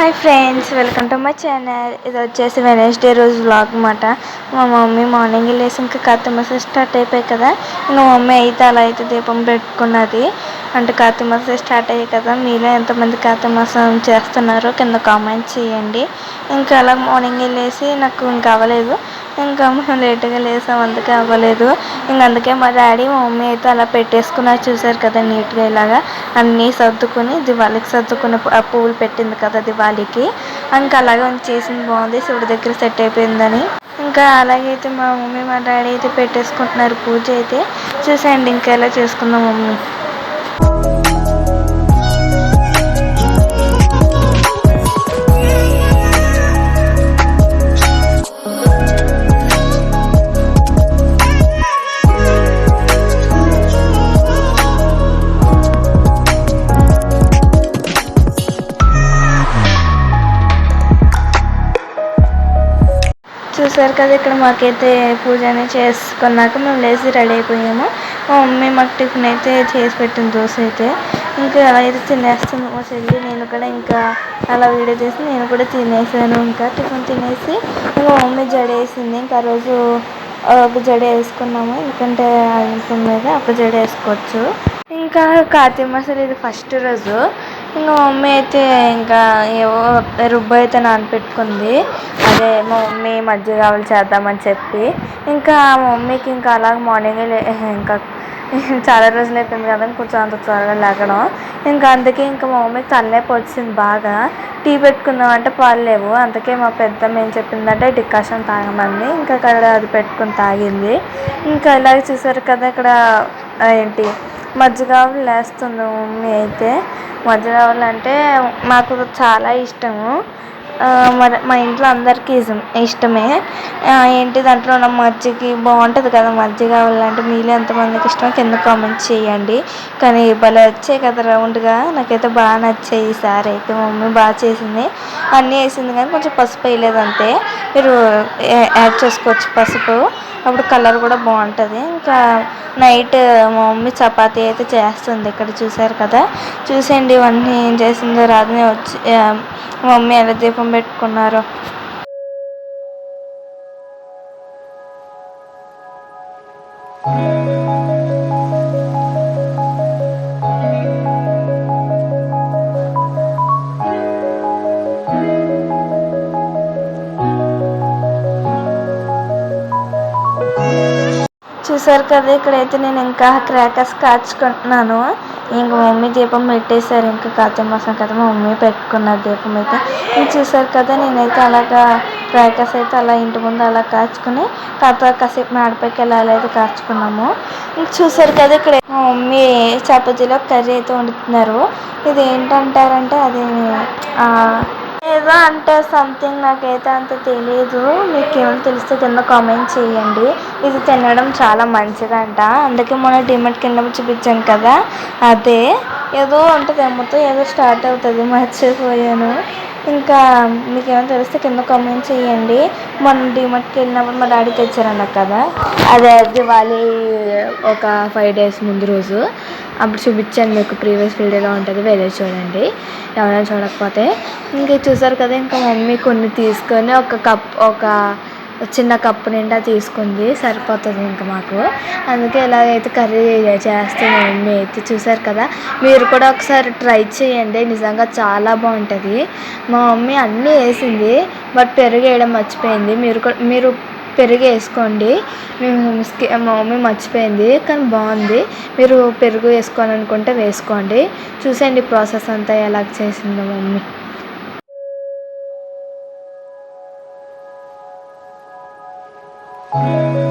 Hi friends welcome to my channel ఇది వచ్చేసి Wednesday రోజు వ్లాగ్ అనమాట మా మమ్మీ మార్నింగ్ లేసి ఇంకా కార్తీక స్టార్ట్ అయిపోయాయి కదా. ఇంకా మా మమ్మీ అయితే అలా అయితే దీపం పెట్టుకున్నది. అంటే కార్తీక మాసం స్టార్ట్ అయ్యాయి కదా మీలో ఎంతమంది కార్తీక మాసం చేస్తున్నారో కింద కామెంట్ చేయండి. ఇంకా అలా మార్నింగ్ లేసి నాకు ఇంకా అవ్వలేదు. ఇంకా మేము లేట్గా లేసాం అందుకే అవ్వలేదు. ఇంక అందుకే మా డాడీ మా మమ్మీ అయితే అలా పెట్టేసుకున్నారు చూసారు కదా నీట్గా ఇలాగా. అన్నీ సర్దుకుని దివాళికి సర్దుకుని పువ్వులు పెట్టింది కదా దివాళికి. ఇంకా అలాగే చేసింది బాగుంది శివుడి దగ్గర సెట్ అయిపోయిందని. ఇంకా అలాగైతే మా మమ్మీ మా డాడీ అయితే పెట్టేసుకుంటున్నారు పూజ అయితే. చూసేయండి ఇంకా ఎలా చేసుకుందాం మమ్మీ. చూసారు కదా ఇక్కడ మాకైతే పూజ అనేది చేసుకున్నాక మేము లేచి రెడీ అయిపోయాము. మా మమ్మీ మాకు టిఫిన్ అయితే చేసి పెట్టింది దోశ అయితే. ఇంకా ఎలా అయితే తినేస్తుంది మా చెల్లి నేను కూడా ఇంకా అలా వీడియో తీసి నేను కూడా తినేసాను. ఇంకా టిఫిన్ తినేసి ఇంకా మా మమ్మీ జడేసింది ఇంకా ఆ రోజు ఒక జడ వేసుకున్నాము. ఎందుకంటే ఇంకా మీద ఒక జడ వేసుకోవచ్చు. ఇంకా కార్తీక మాసం ఇది ఫస్ట్ రోజు. ఇంకా మా మమ్మీ అయితే ఇంకా ఏవో రుబ్బు అయితే నానపెట్టుకుంది. అదే మా మమ్మీ మజ్జిగ కావాలి చేద్దామని చెప్పి. ఇంకా మా మమ్మీకి ఇంకా అలాగ మార్నింగ్ ఇంకా చాలా రోజులు అయిపోయింది కదా కొంచెం అంత త్వరగా లేగడం. ఇంకా అందుకే ఇంకా మా మమ్మీకి తలనొప్పి వచ్చింది బాగా. టీ పెట్టుకుందాం అంటే పాలు లేవు. అందుకే మా పెద్దమ్మ ఏం చెప్పిందంటే డికాషన్ తాగమంది ఇంకా అక్కడ అది పెట్టుకుని తాగింది. ఇంకా ఇలాగ చూసారు కదా ఇక్కడ ఏంటి మజ్జిగ లేస్తుంది మమ్మీ అయితే. మజ్జిగ అంటే మాకు చాలా ఇష్టము. మరి మా ఇంట్లో అందరికీ ఇష్టమే. ఏంటి దాంట్లో ఉన్న మజ్జిగ బాగుంటుంది కదా మజ్జిగ అంటే మీలో ఎంతమందికి ఇష్టం కింద కామెంట్ చేయండి. కానీ భలే వచ్చాయి కదా రౌండ్గా నాకైతే బాగా నచ్చాయి ఈసారి అయితే మమ్మీ బాగా చేసింది. అన్నీ వేసింది కానీ కొంచెం పసుపు వేయలేదు అంతే. మీరు యాడ్ చేసుకోవచ్చు పసుపు. అప్పుడు కలర్ కూడా బాగుంటుంది. ఇంకా నైట్ మా మమ్మీ చపాతీ అయితే చేస్తుంది ఇక్కడ చూసారు కదా. చూసేయండి ఇవన్నీ ఏం చేసిందో రాదని వచ్చి మా మమ్మీ ఎలా దీపం పెట్టుకున్నారో. Mm. చూసారు కదా ఇక్కడైతే నేను ఇంకా క్రాకర్స్ కాచుకుంటున్నాను. ఇంక మమ్మీ దీపం పెట్టేశారు ఇంకా కార్తీక మాసం కదా మా మమ్మీ పెట్టుకున్నారు దీపం అయితే. ఇంక చూసారు కదా నేనైతే అలాగా క్రాకర్స్ అయితే అలా ఇంటి ముందు అలా కాచుకుని తర్వాత కాసేపు మేడపైకి వెళ్ళాలి అయితే కాచుకున్నాము. ఇంక చూసారు కదా ఇక్కడ మా మమ్మీ చపాతీలో కర్రీ అయితే వండుతున్నారు. ఇది ఏంటంటారంటే అది ఏదో అంటే సంథింగ్ నాకైతే అంత తెలియదు మీకు ఏమైనా తెలిస్తే కింద కామెంట్ చేయండి. ఇది తినడం చాలా మంచిదంట. అందుకే మొన్న డిమార్ట్కి కింద చూపించాను కదా. అదే. ఏదో ఉంటుంది అమ్మతో ఏదో స్టార్ట్ అవుతుంది. మర్చిపోయాను. ఇంకా మీకు ఏమైనా తెలిస్తే కింద కామెంట్ చేయండి. మొన్న డిమార్ట్కి వెళ్ళినప్పుడు మా డాడీ తెచ్చారన్న కదా. అదే దివాళీ ఒక ఫైవ్ డేస్ ముందు రోజు. అప్పుడు చూపించాను మీకు ప్రీవియస్ వీడియోలో ఉంటుంది వెళ్ళి చూడండి. ఎవరైనా చూడకపోతే ఇంక చూసారు కదా ఇంకా మమ్మీ కొన్ని తీసుకొని ఒక కప్ ఒక చిన్న కప్పు నిండా తీసుకుంది సరిపోతుంది ఇంకా మాకు. అందుకే ఇలాగైతే కర్రీ చేస్తుంది మమ్మీ అయితే చూసారు కదా. మీరు కూడా ఒకసారి ట్రై చేయండి నిజంగా చాలా బాగుంటుంది. మా మమ్మీ అన్నీ వేసింది బట్ పెరుగు వేయడం మర్చిపోయింది. మీరు కూడా మీరు పెరుగు వేసుకోండి. మేము మా మమ్మీ మర్చిపోయింది కానీ బాగుంది. మీరు పెరుగు వేసుకోవాలనుకుంటే వేసుకోండి. చూసేయండి ప్రాసెస్ అంతా ఎలా చేసిందో మమ్మీ. Música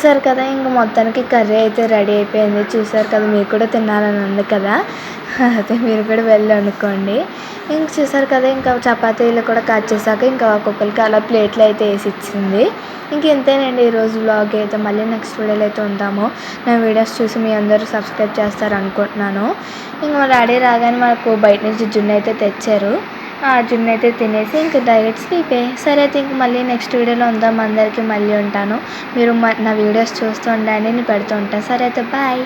చూసారు కదా ఇంక మొత్తానికి కర్రీ అయితే రెడీ అయిపోయింది. చూసారు కదా మీరు కూడా తినాలని ఉంది కదా. అయితే మీరు కూడా వెళ్ళి అనుకోండి ఇంక చూసారు కదా ఇంకా చపాతీలు కూడా కట్ చేశాక ఇంకా ఒక్కొక్కరికి అలా ప్లేట్లు అయితే వేసి ఇచ్చింది. ఇంక ఇంతేనండి ఈరోజు వ్లాగ్ అయితే. మళ్ళీ నెక్స్ట్ వీడియోలో అయితే ఉంటాము. నా వీడియోస్ చూసి మీ అందరూ సబ్స్క్రైబ్ చేస్తారు అనుకుంటున్నాను ఇంక మా డాడీ రాగానే మాకు బయట నుంచి జున్ను అయితే తెచ్చారు. ఆ అయితే తినేసి ఇంక డైరెక్ట్ స్లీపే సరే అయితే ఇంక మళ్ళీ నెక్స్ట్ వీడియోలో ఉందాం. అందరికీ మళ్ళీ ఉంటాను. మీరు మ- నా వీడియోస్ చూస్తూ ఉండండి. నేను పెడుతూ ఉంటాను. సరే అయితే బాయ్